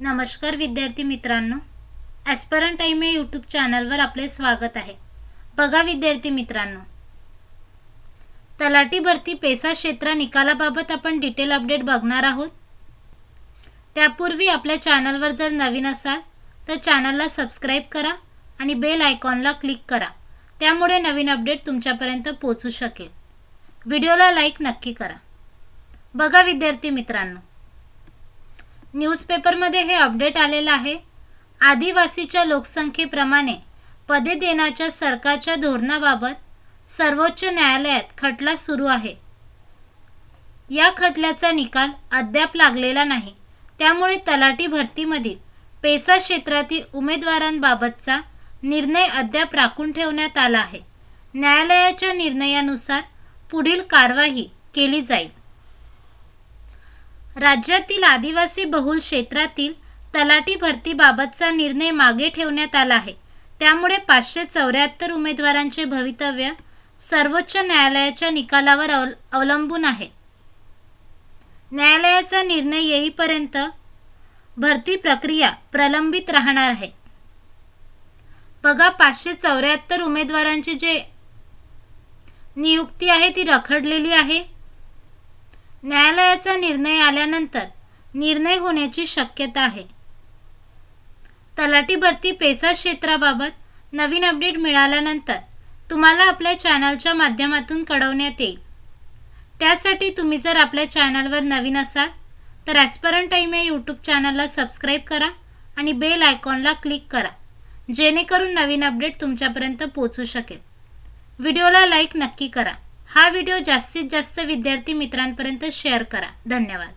नमस्कार विद्यार्थी मित्रांनो. ॲस्परन टाईम या यूट्यूब चॅनलवर आपले स्वागत आहे. बघा विद्यार्थी मित्रांनो. तलाठी भरती पेसा क्षेत्र निकालाबाबत आपण डिटेल अपडेट बघणार आहोत. त्यापूर्वी आपल्या चॅनलवर जर नवीन असाल तर चॅनलला सबस्क्राईब करा आणि बेल आयकॉनला क्लिक करा. त्यामुळे नवीन अपडेट तुमच्यापर्यंत पोचू शकेल. व्हिडिओला लाईक नक्की करा. बघा विद्यार्थी मित्रांनो. न्यूजपेपरमध्ये हे अपडेट आलेलं आहे. आदिवासीच्या लोकसंख्येप्रमाणे पदे देण्याच्या सरकारच्या धोरणाबाबत सर्वोच्च न्यायालयात खटला सुरू आहे. या खटल्याचा निकाल अद्याप लागलेला नाही. त्यामुळे तलाठी भरतीमधील पेसा क्षेत्रातील उमेदवारांबाबतचा निर्णय अद्याप राखून ठेवण्यात आला आहे. न्यायालयाच्या निर्णयानुसार पुढील कारवाई केली जाईल. राज्यातील आदिवासी बहुल क्षेत्रातील तलाठी भरतीबाबतचा निर्णय मागे ठेवण्यात आला आहे. त्यामुळे पाचशे चौऱ्याहत्तर उमेदवारांचे भवितव्य सर्वोच्च न्यायालयाच्या निकालावर अवल अवलंबून आहे. न्यायालयाचा निर्णय येईपर्यंत भरती प्रक्रिया प्रलंबित राहणार आहे. बघा पाचशे चौऱ्याहत्तर उमेदवारांची जे नियुक्ती आहे ती रखडलेली आहे. न्यायालयाचा निर्णय आल्यानंतर निर्णय होण्याची शक्यता आहे. तलाठी भरती पेसा क्षेत्राबाबत नवीन अपडेट मिळाल्यानंतर तुम्हाला आपल्या चॅनलच्या माध्यमातून कळवण्यात येईल. त्यासाठी तुम्ही जर आपल्या चॅनलवर नवीन असाल तर ॲस्परंट टाईम या यूट्यूब चॅनलला सबस्क्राईब करा आणि बेल आयकॉनला क्लिक करा जेणेकरून नवीन अपडेट तुमच्यापर्यंत पोचू शकेल. व्हिडिओला लाईक नक्की करा. हा व्हिडिओ जास्तीत जास्त विद्यार्थी मित्रांपर्यंत शेअर करा. धन्यवाद.